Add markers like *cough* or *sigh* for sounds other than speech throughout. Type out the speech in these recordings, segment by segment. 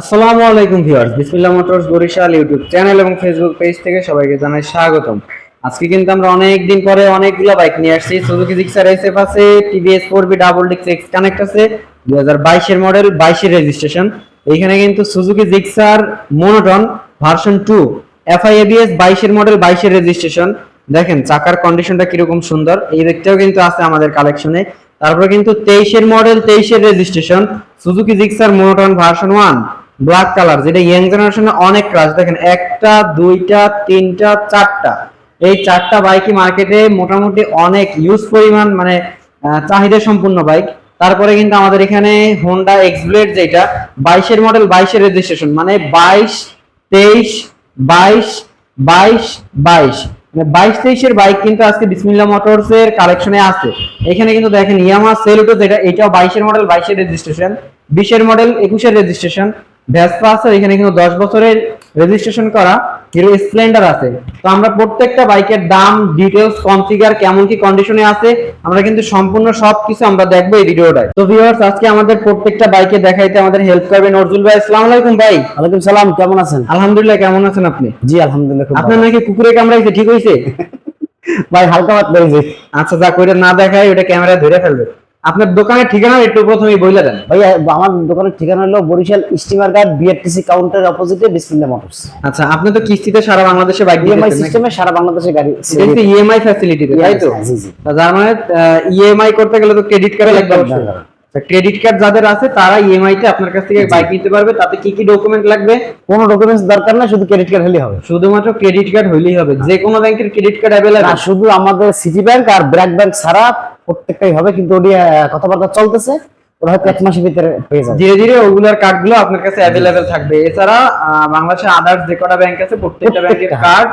আসসালামু আলাইকুম viewers, Bismillah motors Barishal YouTube channel এবং ফেসবুক পেজ থেকে সবাইকে জানাই স্বাগতম। আজকে কিন্তু আমরা অনেক দিন পরে অনেকগুলো বাইক নিয়ে আসছি। সুজুকি জিক্সার এসএফ আছে টিভিএস ফোর ডাবল ডিক্স এক্স কানেক্ট আছে, দুই হাজার বাইশের মডেল বাইশের রেজিস্ট্রেশন এইখানে কিন্তু Suzuki Gixxer monotone version two FI ABS বাইশের মডেল বাইশের রেজিস্ট্রেশন দেখেন, চাকার কন্ডিশনটা কীরকম সুন্দর। এই দেখতেও কিন্তু আছে আমাদের কালেকশনে তারপরে কিন্তু তেইশের মডেল তেইশের registration Suzuki Gixxer monotone version one black colour যেটা ইয়াং জেনারেশনে অনেক ক্রাশ দেখেন, একটা, দুইটা, তিনটা, চারটা। এই চারটা বাইকই মার্কেটে মোটামুটি অনেক ইউজ পরিমাণ মানে চাহিদা সম্পূর্ণ বাইক তারপরে কিন্তু আমাদের এখানে হোন্ডা এক্স ব্লেড যেটা, বাইশের মডেল বাইশের রেজিস্ট্রেশন মানে বাইশ, তেইশ, বাইশ বাইশ বাইশ। মানে বাইশ, তেইশের বাইক কিন্তু আজকে বিসমিল্লা মোটরস এর কালেকশনে আছে। এখানে কিন্তু দেখেন ইয়ামা সেলুটো যেটা, এটাও বাইশের মডেল বাইশের রেজিস্ট্রেশন বিশের মডেল একুশের রেজিস্ট্রেশন ভ্যাসপা আছে এখানে কিন্তু দশ বছরের রেজিস্ট্রেশন করা হিরো স্প্লেন্ডার আছে। তো আমরা প্রত্যেকটা বাইকের দাম ডিটেলস কনফিগার কেমন কি কন্ডিশনে আছে আমরা কিন্তু সম্পূর্ণ সবকিছু আমরা দেখব এই ভিডিওটায়। তো ভিউয়ার্স আজকে আমাদের প্রত্যেকটা বাইকে দেখাইতে আমাদের হেল্প করবেন নজরুল ভাই। আসসালামু আলাইকুম ভাই। ওয়ালাইকুম সালাম কেমন আছেন? আলহামদুলিল্লাহ কেমন আছেন আপনি? জি আলহামদুলিল্লাহ আপনার নাকি কুকুরে কামড়াইছে ঠিক হইছে? *laughs* ভাই হালকা মাত হয়েছে আচ্ছা যা কইরা না দেখায় ওটা ক্যামেরায় ধরে ফেলবে। আপনার দোকানের ঠিকানা একটু প্রথমেই বইলা দেন। ভাই আমার দোকানের ঠিকানা হলো Barishal steamer ghat BRTC counter অপোজিটে বিসমিল্লাহ মোটরস আচ্ছা আপনি তো কিস্তিতে সারা বাংলাদেশে বাইক দিয়ে ইএমআই সিস্টেমে সারা বাংলাদেশে গাড়ি কিন্তু ইএমআই ফ্যাসিলিটি তাই তো? জি জি। তা যার মানে ইএমআই করতে গেলে তো ক্রেডিট কার্ড লাগবে অবশ্যই। ক্রেডিট কার্ড যাদের আছে তারা ইএমআই তে আপনার কাছ থেকে বাইক নিতে পারবে। তাতে কি কি ডকুমেন্ট লাগবে? কোনো ডকুমেন্টস দরকার না শুধু ক্রেডিট কার্ড হলেই হবে। শুধুমাত্র ক্রেডিট কার্ড হলেই হবে। যে কোনো ব্যাংকের ক্রেডিট কার্ড অ্যাভেলেবল শুধু আমাদের সিটি ব্যাংক আর ব্র্যাক ব্যাংক ছাড়া প্রত্যেকটাই হবে কিন্তু ওটি কথাবার্তা চলতেছে ওটা হয়তো এক মাসের ভিতরে হয়ে যাবে। ধীরে ধীরে ওগুলার কার্ডগুলো আপনার কাছে অ্যাভেলেবেল থাকবে। এছাড়া আহ, বাংলাদেশে আদার্স যে কটা ব্যাংক আছে প্রত্যেকটা ব্যাংকের কার্ড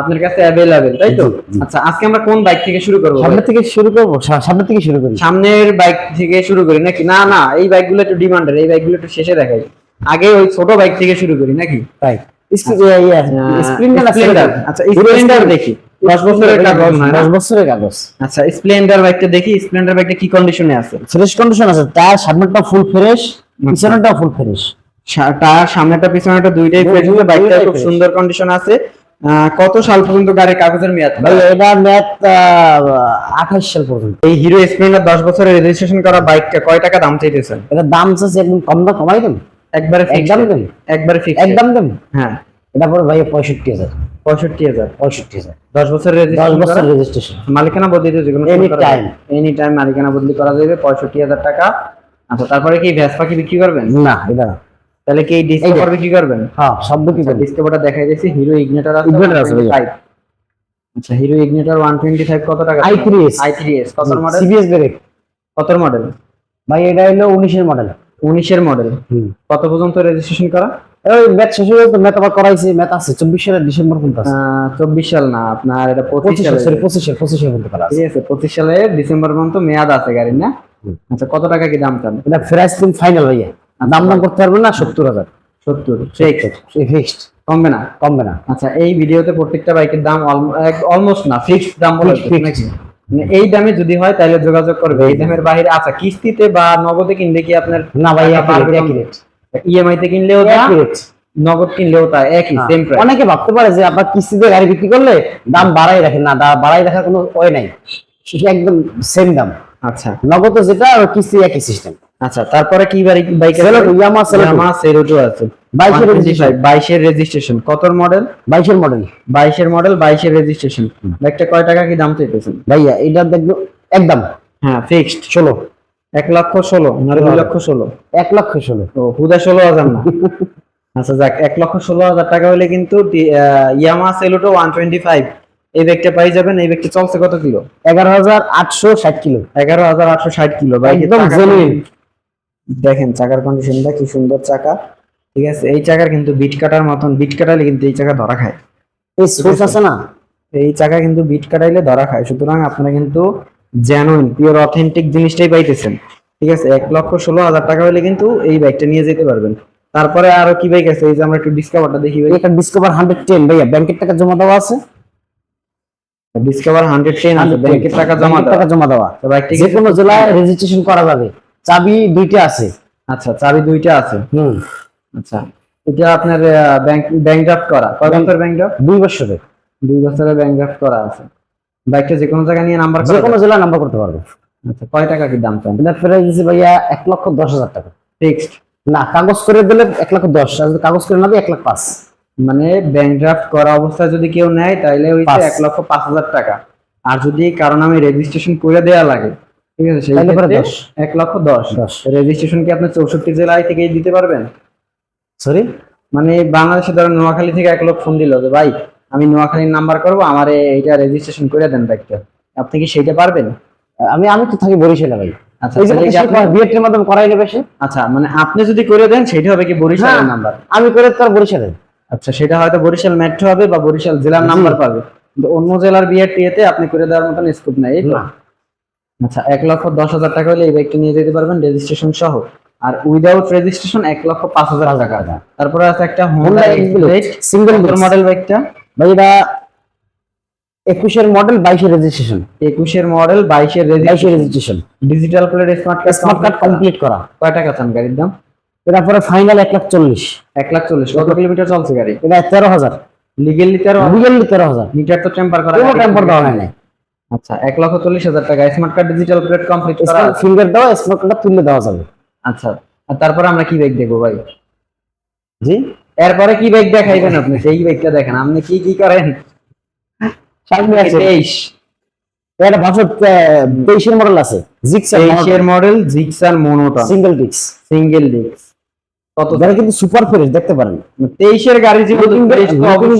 আপনার কাছে অ্যাভেলেবেল তাই তো। আচ্ছা আজকে আমরা কোন বাইক থেকে শুরু করব সামনে থেকে শুরু করব সামনে থেকে শুরু করি। সামনের বাইক থেকে শুরু করি নাকি? না না এই বাইকগুলো একটু ডিমান্ডের এই বাইকগুলো একটু শেষে দেখাই। আগে ওই ছোট বাইক থেকে শুরু করি নাকি? তাই স্প্লেন্ডার স্প্লেন্ডার আচ্ছা স্প্লেন্ডার দেখি। দশ বছরের কাগজ হয় না? দশ বছরের কাগজ। আচ্ছা স্প্লেন্ডার বাইকটা দেখি স্প্লেন্ডার বাইকটা কি কন্ডিশনে আছে? ফ্রেশ কন্ডিশন আছে তার সামনেটা ফুল ফ্রেশ পিছনেটা ফুল ফ্রেশ তার সামনেটা পিছনেটা দুইটাই ফ্রেশ বাইকটা খুব সুন্দর কন্ডিশন আছে। কত সাল পর্যন্ত গাড়ির কাগজের মেয়াদ? এটা ম্যাথ আঠাশ সাল পর্যন্ত। এই হিরো স্প্লেন্ডার দশ বছরের রেজিস্ট্রেশন করা বাইকটা কয় টাকা দাম চাইতেছেন? এটা দাম চাচ্ছে একদম কম দাম কমাই দেন। একবারে? একদম দেন। একবারে ফিক্স একদম দেন। হ্যাঁ। এটা পরে ভাই পঁয়ষট্টি হাজার। পঁয়ষট্টি হাজার। পঁয়ষট্টি হাজার। দশ বছরের দশ বছর রেজিস্ট্রেশন মালিকানা বদলিতে যে কোনো Any time. এনি টাইম মালিকানা বদলি করা যাবে পঁয়ষট্টি হাজার টাকা। আচ্ছা তারপরে কি ভ্যাসপা কি বিক্রি করবেন? না এটা না। তাহলে কি ডিসকভার বিক্রি করবেন? হ্যাঁ সব কি করবি। ডিসকভারটা দেখাই দিয়েছি। হিরো ইগনিটর আছে Igniter আছে আচ্ছা হিরো ইগনিটর 125 কত টাকা? I3s i3s কত মডেল সিবিএস ব্রেক কত মডেল ভাই এটা হলো উনিশের মডেল 19 এর মডেল কত পর্যন্ত রেজিস্ট্রেশন করা? ওই ম্যাথ শেষ হয়ে গেছে ম্যাথ আবার করাইছি ম্যাথ আছে চব্বিশ সালের ডিসেম্বর পর্যন্ত আছে। 24 সাল না আপনার এটা পঁচিশ সালে সরি পঁচিশের পঁচিশের পর্যন্ত করা ঠিক আছে 25 সালে ডিসেম্বর পর্যন্ত মেয়াদ আছে গাড়ির না? আচ্ছা কত টাকা কি দাম চান? এটা ফাইনাল ভাইয়া। দাম দাম করতে পারবেন না সত্তর হাজার। 70 ঠিক ফিক্সড কমবে না? কমবে না। আচ্ছা এই ভিডিওতে প্রত্যেকটা বাইকের দাম অলমোস্ট না ফিক্সড দাম বলে মানে এই দামে যদি হয় তাহলে যোগাযোগ করবে এই দামের বাইরে আচ্ছা কিস্তিতে বা নগদে কিনলে কি আপনার না ভাই একই ইএমআই তে কিনলেও তা নগদ কিনলেও তা একই হ্যাঁ। সেম প্রাইস অনেকে ভাবতে পারে যে আপনার কিস্তিতে গাড়ি বিক্রি করলে দাম বাড়াই রাখেন না দা- বাড়াই রাখার কোনো ওয়ে নাই। সেটা একদম সেম দাম। আচ্ছা। নগদ যেটা আর কিস্তি একই সিস্টেম আচ্ছা তারপরে কি bike bike? Celeto। Yamaha Celeto আছে। 22 এর registration। 22 এর রেজিস্ট্রেশন কত মডেল বাইশের মডেল 22 এর মডেল 22 এর রেজিস্ট্রেশন বাইকটা কয় টাকা কি দাম চাইতেছেন? ভাইয়া এটা দেখব একদম। হ্যাঁ ফিক্সড ষোলো। এক লক্ষ ষোলো না দুই লক্ষ ষোলো? এক লক্ষ ষোলো। ও হুদা ষোলো হাজার না। *laughs* আচ্ছা যাক এক লক্ষ ষোলো হাজার টাকা হলে কিন্তু Yamaha Saluto one twenty five এই ব্যাগটা পাই যাবেন এই ব্যাগটা চলছে কত কিলো? এগারো হাজার আটশো ষাট কিলো। এগারো হাজার আটশো ষাট কিলো। একদম condition- দেখেন চাকার কন্ডিশনটা কি সুন্দর চাকা। ঠিক আছে এই চাকার কিন্তু বিট কাটার মতন বিট কাটালে কিন্তু এই চাকা ধরা খায়। এই সোর্স আছে না? এই চাকা কিন্তু বিট কাটাইলে ধরা খায়। সুতরাং আপনারা কিন্তু জেনুইন পিওর অথেন্টিক জিনিসটাই পাইতেছেন। ঠিক আছে? এক লক্ষ ষোলো হাজার টাকা হলে কিন্তু এই বাইকটা নিয়ে যেতে পারবেন। তারপরে আরও কি বাইক আছে? এই যে আমরা একটু ডিসকাভারটা দেখি ভাই। এটা ডিসকভার হান্ড্রেড টেন ভাইয়া ব্যাংকের টাকা জমা দেওয়া আছে? ডিসকভার হান্ড্রেড টেন আছে ব্যাংকের টাকা জমা দেওয়া। টাকা জমা দেওয়া। যে কোনো জেলায় রেজিস্ট্রেশন করা যাবে। চাবি দুইটা আছে। আচ্ছা চাবি দুইটা আছে। হুম। আচ্ছা এটা আপনার ব্যাংক ব্যাংক ড্রাফট করা। কয় বছর ব্যাংক ড্রাফট দুই বছরে দুই বছরের ব্যাংক ড্রাফট করা আছে। বাইকটা যে কোনো জায়গায় নিয়ে নাম্বার যে কোনো জেলায় নাম্বার করতে পারবে। আচ্ছা কয় টাকা কি দাম চান? এটা প্রাইস দিচ্ছে ভাইয়া এক লক্ষ দশ হাজার টাকা। ফিক্সড না কাগজ করে দিলে এক লক্ষ দশ আর যদি কাগজ করে না এক লাখ পাঁচ। মানে ব্যাংক ড্রাফট করা অবস্থায় যদি কেউ নেয় তাইলে হইছে পাঁচ। এক লক্ষ পাঁচ হাজার টাকা। আর যদি কারণ আমি রেজিস্ট্রেশন করে দেওয়া লাগে ঠিক আছে সেই ক্ষেত্রে। এক লক্ষ দশ। দশ। রেজিস্ট্রেশন কি আপনি চৌষট্টি জেলায় থেকেই দিতে পারবেন? সরি মানে বাংলাদেশে ধরেন নোয়াখালী থেকে এক লোক ফোন দিল যে ভাই আমি নোয়াখালীর নাম্বার করব আমার এইটা রেজিস্ট্রেশন করে দেন বাইকটা আপনি কি সেইটা পারবেন? আমি আমি তো থাকি বরিশালে ভাই। আচ্ছা মাধ্যমে করাই নেবে সে আচ্ছা মানে আপনি যদি করে দেন সেটা হবে কি বরিশালের হ্যাঁ। নাম্বার? আমি করে তো বরিশালে। আচ্ছা সেটা হয়তো বরিশাল মেট্রো হবে বা বরিশাল জেলার নাম্বার পাবে। কিন্তু অন্য জেলার আপনি করে দেওয়ার মতন স্কোপ নাই এই তো? আচ্ছা এক লক্ষ দশ হাজার টাকা হলে এই বাইকটা নিয়ে যেতে পারবেন রেজিস্ট্রেশন সহ। আর উইদাউট রেজিস্ট্রেশন এক লক্ষ পাঁচ হাজার টাকা। তারপরে আছে একটা হোন্ডা সিঙ্গেল মডেল বাইকটা ভাই এটা একুশের মডেল বাইশের রেজিস্ট্রেশন একুশের মডেল বাইশের registration digital plate smart card smart card complete করা। কয় টাকা চান গাড়ির দাম? তারপরে ফাইনাল এক লাখ চল্লিশ। এক লাখ চল্লিশ। কত কিলোমিটার চলছে গাড়ি? এটা তেরো হাজার। লিগেলি তেরো লিগেলি তেরো হাজার। মিটার তো টেম্পার করা কোনো টেম্পার দেওয়া হয় নাই। আচ্ছা এক লক্ষ চল্লিশ হাজার টাকা। Smart card digital plate complete করা। ফিঙ্গার দেওয়া স্মার্ট কার্ডটা তুলে দেওয়া যাবে। আচ্ছা আর তারপরে আমরা কি বাইক দেখব ভাই? জি? এরপরে কি বাইক দেখাইবেন আপনি? সেই বাইকটা দেখেন আপনি কি কি করেন? সামনে আছে। তেইশ। এটা বছর তেইশের মডেল আছে। জিক্সার তেইশের মডেল জিক্সার মোনোটন সিঙ্গেল ডিক্স সিঙ্গেল ডিস্ক কত? যারা কিন্তু সুপার ফ্রেশ দেখতে পারেন। তেইশের গাড়ি যে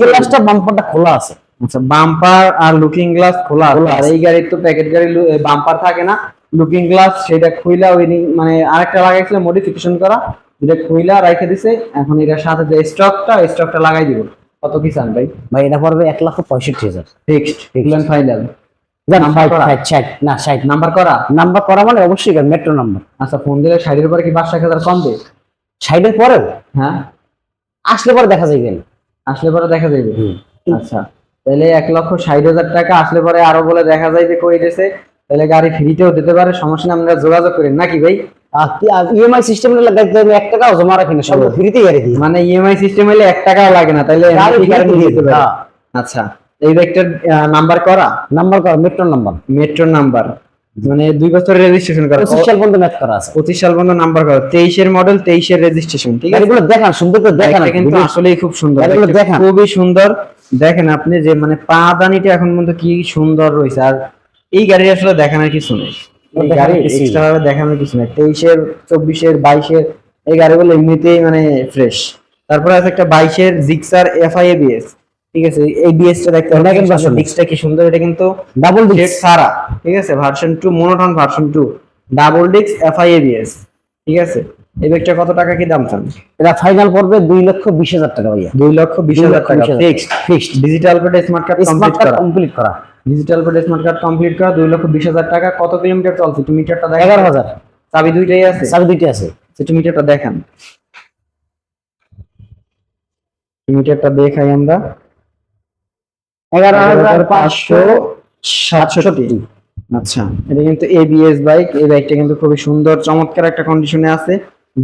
গ্লাসটা বাম্পারটা খোলা আছে। আচ্ছা বাম্পার আর লুকিং গ্লাস খোলা আছে। আর এই গাড়ির তো প্যাকেট গাড়ি বাম্পার থাকে না। লুকিং গ্লাস সেটা খুইলা ওই মানে আরেকটা লাগাইছিল মডিফিকেশন করা। যেটা খুইলা রাখে দিছে এখন এটার সাথে যে স্টকটা স্টকটা লাগাই দিব। কত কি চান ভাই? ভাই এটা পড়বে এক লাখ পঁয়ষট্টি হাজার। ফিক্সড ফাইনাল না ষাট। নাম্বার করা? নাম্বার করা মানে অবশ্যই মেট্রো নাম্বার আচ্ছা ফোন দিলে ষাটের পরে কি পাঁচ এক হাজার কম দেয় ষাটের পরেও? হ্যাঁ। আসলে পরে দেখা আসলে পরে দেখা। আচ্ছা তাহলে এক লক্ষ ষাট হাজার টাকা আসলে পরে আরও বলে দেখা যায় যে কই দিয়েছে তাহলে গাড়ি ফ্রিতেও দিতে পারে সমস্যা নেই আমরা যোগাযোগ করি। নাকি ভাই? ইএমআই সিস্টেম লাগাইতে হবে এক টাকাও জমা রাখি না সব ফ্রিতে গাড়ি দিই। মানে ইএমআই সিস্টেম হলে এক টাকাও লাগে না তাহলে গাড়ি এমনি গাড়ি free নিয়ে দিয়ে যেতে পারে। হ্যাঁ। আচ্ছা এই বাইকটার নাম্বার করা? নাম্বার করা মেট্রো নাম্বার মেট্রোর নাম্বার মানে দুই বছরের রেজিস্ট্রেশন করা। পঁচিশ সাল পর্যন্ত ম্যাচ করা আছে। পঁচিশ সাল পর্যন্ত নাম্বার করা। তেইশের মডেল তেইশের রেজিস্ট্রেশন ঠিক আছে? দেখান সুন্দর করে দেখান কিন্তু আসলেই খুব সুন্দর। দেখান। খুবই সুন্দর। দেখেন আপনি যে মানে পা দানিটা এখন পর্যন্ত কি সুন্দর রয়েছে। আর এই গাড়ি আসলে দেখানোর কিছু নেই। দেখানোর গাড়ি কিছুই এক্সট্রা ভাবে দেখানোর কিছু নেই। তেইশের চব্বিশের বাইশের এই গাড়িগুলো এমনিতেই মানে ফ্রেশ তারপরে আছে একটা বাইশের জিক্সার এফআই এবিএস ঠিক আছে? এই দেখতে এটা কিন্তু আসলে- ডিক্সটা কি সুন্দর? এটা কিন্তু ডাবল ডিস্ক সারা ঠিক আছে? Version two monotone version two double ডিক্স এফআই এবিএস ঠিক আছে? এই ব্যাগটা কত টাকা কি দাম চান? এটা ফাইনাল পড়বে দুই লক্ষ বিশ হাজার টাকা ভাইয়া। দুই লক্ষ বিশ দুই হাজার টাকা। Fixed fixed digital smart card complete করা। Digital paid smart card complete করা দুই লক্ষ বিশ হাজার টাকা। কত কিলোমিটার চলছে? একটু মিটারটা দেখেন। এগারো হাজার। চাবি দুইটাই আছে? চাবি দুইটি আছে। একটু মিটারটা দেখান। মিটারটা দেখাই আমরা। এগারো হাজার পাঁচশো সাতষট্টি। আচ্ছা এটা কিন্তু এবিএস বাইক এই বাইকটা কিন্তু খুবই সুন্দর চমৎকার একটা কন্ডিশনে আছে।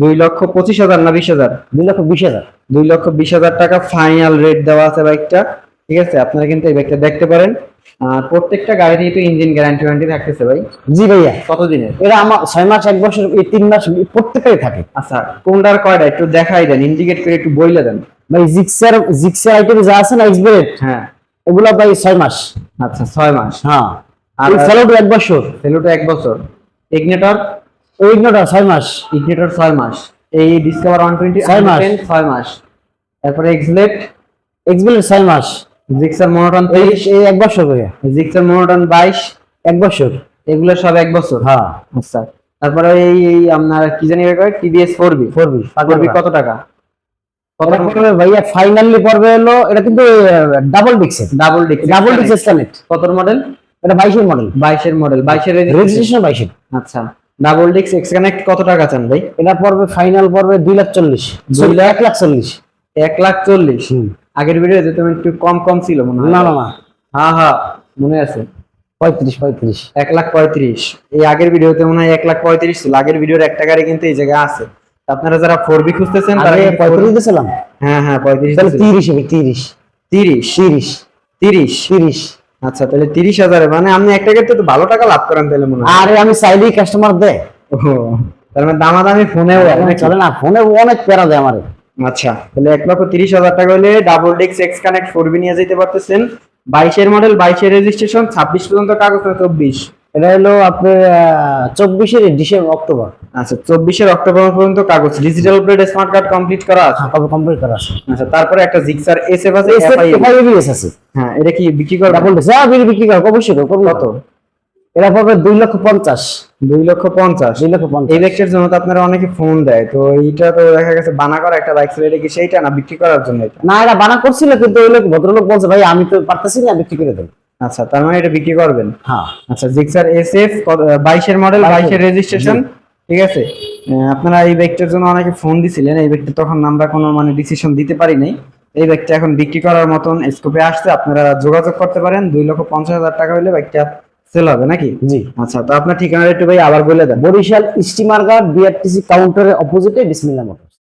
দুই লক্ষ পঁচিশ হাজার না বিশ হাজার? দুই লক্ষ বিশ হাজার। দুই লক্ষ বিশ হাজার টাকা ফাইনাল রেট দেওয়া আছে বাইকটা ঠিক আছে? আপনারা কিন্তু এই বাইকটা দেখতে পারেন। আর প্রত্যেকটা গাড়িরই তো ইঞ্জিন গ্যারান্টি ওয়ারেন্টি থাকতেছে ভাই। জি ভাইয়া। কত দিনের এটা আমার ছয় মাস এক বছর এই তিন মাস প্রত্যেকটাই থাকে। আচ্ছা কোনটার কয়টা? একটু দেখাই দেন ইন্ডিকেট করে একটু বইলে দেন। ভাই জিক্সার জিক্সার আইটেম যা আছে না এক্সবেরেট হ্যাঁ। এগুলো ভাই ছয় মাস। আচ্ছা ছয় মাস। হ্যাঁ। আর- ফেলোটো এক বছর। সেলুটা এক বছর। ইগনেটর ওই ইগনোটা ছয় মাস। ইগনেটর ছয় মাস। এই ডিসকভার ওয়ান টোয়েন্টি ছয় মাস। ছয় মাস। তারপরে এক্সলেট এক্সবেরেট ছয় মাস। জিক্সার মনোটন এই তেইশ এই এক বছর ভাইয়া জিক্সার মনোটন বাইশ এক বছর। এগুলো সব এক বছর? হ্যাঁ। আচ্ছা। তারপরে এই এই আপনার কি জানি TVS B four B four B কত টাকা? কত পড়বে ভাইয়া ফাইনালি পড়বে হলো এটা কিন্তু ডাবল ডিক্সের ডাবল ডিক্স ডাবল ডিক্স এসকালেট কত মডেল এটা বাইশের মডেল বাইশের মডেল বাইশের রেজিস্ট্রেশন রেজিস্ট্রেশন বাইশের। আচ্ছা। ডাবল ডিক্স এক্স কানেক্ট কত টাকা চান ভাই? এটা পড়বে ফাইনাল পড়বে দুই লাখ চল্লিশ। দুই লাখ? এক লাখ চল্লিশ। এক লাখ চল্লিশ। আগের ভিডিওতে তুমি একটু কম কম ছিল মনে হয়। না না না। হ্যাঁ হ্যাঁ মনে আছে। পঁয়ত্রিশ পঁয়ত্রিশ। এক লাখ পঁয়ত্রিশ। এই আগের ভিডিওতে মনে হয় এক লাখ পঁয়ত্রিশ ছিল। আগের ভিডিওর একটা গাড়ি কিন্তু এই জায়গায় আছে। আপনারা যারা ফোর বি খুঁজতেছেন তারা আগে কিন্তু 4B পঁয়ত্রিশ দিয়েছিলাম। হ্যাঁ হ্যাঁ পঁয়ত্রিশ তাহলে তিরিশ হবে তিরিশ। তিরিশ? তিরিশ। তিরিশ? তিরিশ। আচ্ছা তাহলে তিরিশ হাজারে। মানে আপনি একটা ক্ষেত্রে তো ভালো টাকা লাভ করেন তাহলে মনে হয়। আরে আমি চাইলেই কাস্টমার দেয়। ও তার মানে দামাদামি ফোনেও হয় চলে না ফোনে অনেক প্যারা দেয় আমারে। আচ্ছা তাহলে এক লক্ষ তিরিশ হাজার টাকা হলে ডাবল ডিক্স এক্স কানেক্ট ফোর বি নিয়ে যেতে পারতেছেন। বাইশের মডেল বাইশের রেজিস্ট্রেশন ছাব্বিশ পর্যন্ত কাগজ চব্বিশ। এটা হলো আপনার চব্বিশের ডিসেম্বর অক্টোবর। আচ্ছা চব্বিশের অক্টোবর পর্যন্ত কাগজ digital plate smart card complete করা আছে? কমপ্লিট করা আছে। আচ্ছা তারপরে একটা জিক্সার এস এফ আছে FIA এফআইবিএস আছে। হ্যাঁ এটা কি বিক্রি করবে ডাবল হ্যাঁ বিক্রি করো অবশ্যই করো কত? এটা পড়বে দুই লক্ষ পঞ্চাশ। দুই লক্ষ পঞ্চাশ। দুই লক্ষ পঞ্চাশ। এই জন্য তো আপনারা অনেকে ফোন দেয় তো এইটা তো দেখা গেছে বানা করা একটা বাইক ছিল এটা কি সেইটা না বিক্রি করার জন্য এটা? না এটা বানা করছিল কিন্তু ওই লোক ভদ্রলোক বলছে ভাই আমি তো পারতেছি না বিক্রি করে দেবো। আচ্ছা তার মানে এটা বিক্রি করবেন? হ্যাঁ। আচ্ছা জিক্সার এস এফ বাইশের মডেল বাইশের। রেজিস্ট্রেশন ঠিক আছে? আপনারা এই বাইকটার জন্য অনেকে ফোন দিছিলেন এই বাইকটা তখন আমরা কোনো মানে ডিসিশন দিতে পারি নাই। এই বাইকটা এখন বিক্রি করার মতন স্কোপে আসছে আপনারা যোগাযোগ করতে পারেন দুই লক্ষ পঞ্চাশ হাজার টাকা হলে বাইকটা সেল হবে নাকি? জি। আচ্ছা তো আপনার ঠিকানাটা একটু ভাই আবার বলে দেন। বরিশাল স্টিমার গার্ড বিআরটিসি কাউন্টারের অপোজিটে বিসমিল্লা মোটর